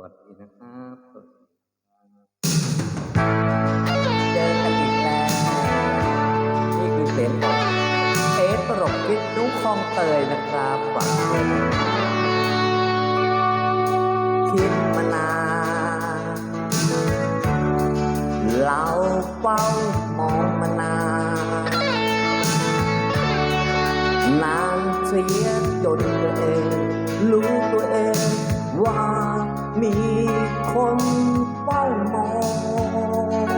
วัสดีนะครับสวัสดีเจอกันอีกแล้วนี่คือเสียงของเอสตรกคิดนุ้งคลองเตยนะครับฝังเลยคิดมานานเราเฝ้ามองมานานนานเสียจนตัวเอง รู้ตัวเองว่า มีคนเฝ้ามอง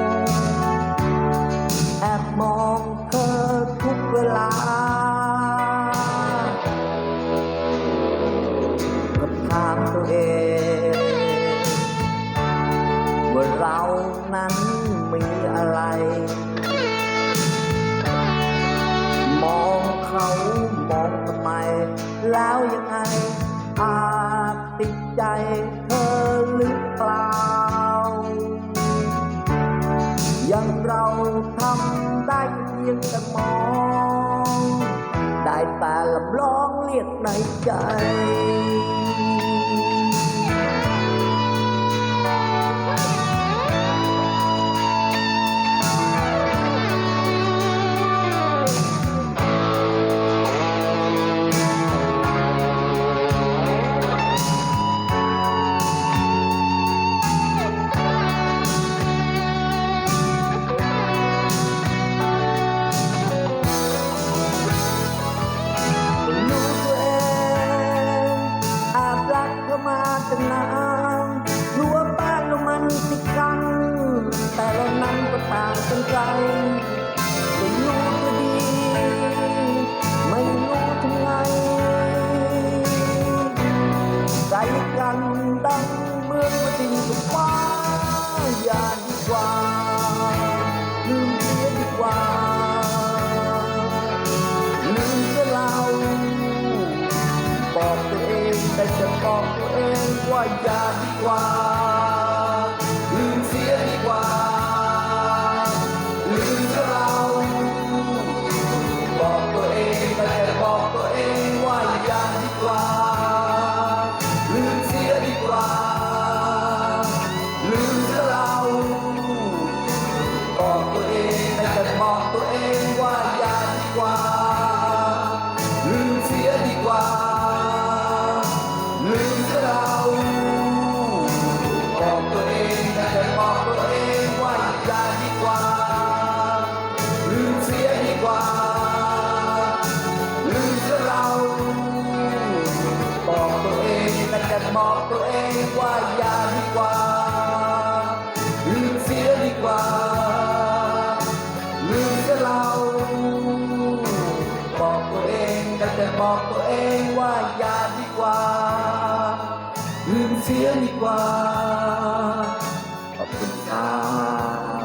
แอบมองเธอทุกเวลา ก็ถามตัวเองว่าเรานั้นมีอะไร มองเขามองทำไม แล้วยังไงอาจติดใจ យ៉ាងត្រូវធំដាច់ទៀតតែមកដែលតែលំឡងលៀកដៃចៃ อมาตั้งนามรั้ว่าบ้านเรามันติดกัน แต่เรานั้นก็ต่างกันไกลไม่รู้ จะบอกตัวเองว่าอย่าดีกว่า บอกตัวเองว่าอย่าดีกว่าลืมเสียดีกว่าลืมเะเราบอกตัวเองได้แต่บอกตัวเองว่าอย่าดีกว่าลืมเสียดีกว่าขอบคุณครับ